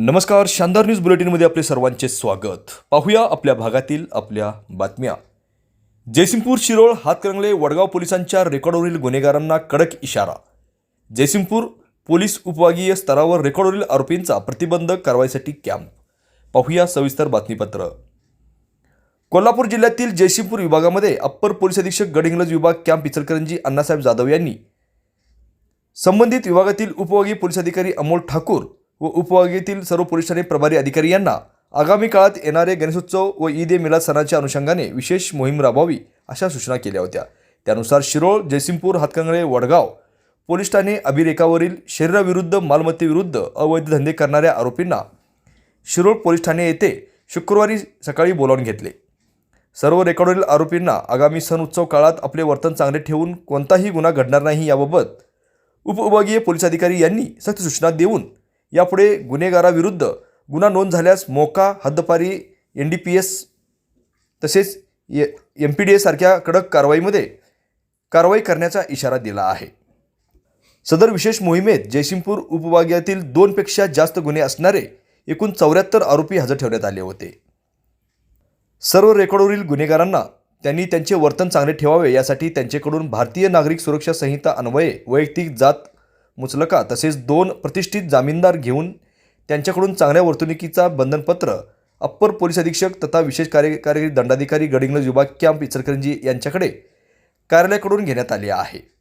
नमस्कार शानदार न्यूज बुलेटिनमध्ये आपले सर्वांचे स्वागत. पाहूया आपल्या भागातील आपल्या बातम्या. जयसिंगपूर शिरोळ हातकणंगले वडगाव पोलिसांच्या रेकॉर्डवरील गुन्हेगारांना कडक इशारा. जयसिंगपूर पोलीस उपविभागीय स्तरावर रेकॉर्डवरील आरोपींचा प्रतिबंधक कारवाईसाठी कॅम्प. पाहूया सविस्तर बातमीपत्र. कोल्हापूर जिल्ह्यातील जयसिंगपूर विभागामध्ये अप्पर पोलीस अधीक्षक गडिंग्लज विभाग कॅम्प इचलकरंजी अण्णासाहेब जाधव यांनी. संबंधित विभागातील उपविभागीय पोलीस अधिकारी अमोल ठाकूर व उपविभागातील सर्व पोलीस ठाणे प्रभारी अधिकारी यांना आगामी काळात येणारे गणेशोत्सव व ईद ए मिलाद सणाच्या अनुषंगाने विशेष मोहीम राबवावी अशा सूचना केल्या होत्या. त्यानुसार शिरोळ जयसिंगपूर हातकंगळे वडगाव पोलीस ठाणे अभिरेखावरील शरीराविरुद्ध मालमत्तेविरुद्ध अवैध धंदे करणाऱ्या आरोपींना शिरोळ पोलीस ठाणे येथे शुक्रवारी सकाळी बोलावून घेतले. सर्व रेकॉर्डवरील आरोपींना आगामी सण उत्सव काळात आपले वर्तन चांगले ठेवून कोणताही गुन्हा घडणार नाही याबाबत उपविभागीय पोलीस अधिकारी यांनी सक्त सूचना देऊन यापुढे गुन्हेगाराविरुद्ध गुन्हा नोंद झाल्यास मोका हद्दपारी एन डी पी एस तसेच ए एम पी डी एसारख्या कडक कारवाईमध्ये कारवाई करण्याचा इशारा दिला आहे. सदर विशेष मोहिमेत जयसिंगपूर उपविभागातील दोनपेक्षा जास्त गुन्हे असणारे एकूण चौऱ्याहत्तर आरोपी हजर ठेवण्यात आले होते. सर्व रेकॉर्डवरील गुन्हेगारांना त्यांनी त्यांचे वर्तन चांगले ठेवावे यासाठी त्यांच्याकडून भारतीय नागरिक सुरक्षा संहिता अन्वये वैयक्तिक जात मुचलका तसेच दोन प्रतिष्ठित जामीनदार घेऊन त्यांच्याकडून चांगल्या वर्तणुकीचा बंधनपत्र अप्पर पोलीस अधीक्षक तथा विशेष कार्यकारी दंडाधिकारी गडिंगल विभाग कॅम्प इचलकरंजी यांच्याकडे कार्यालयाकडून घेण्यात आले आहे.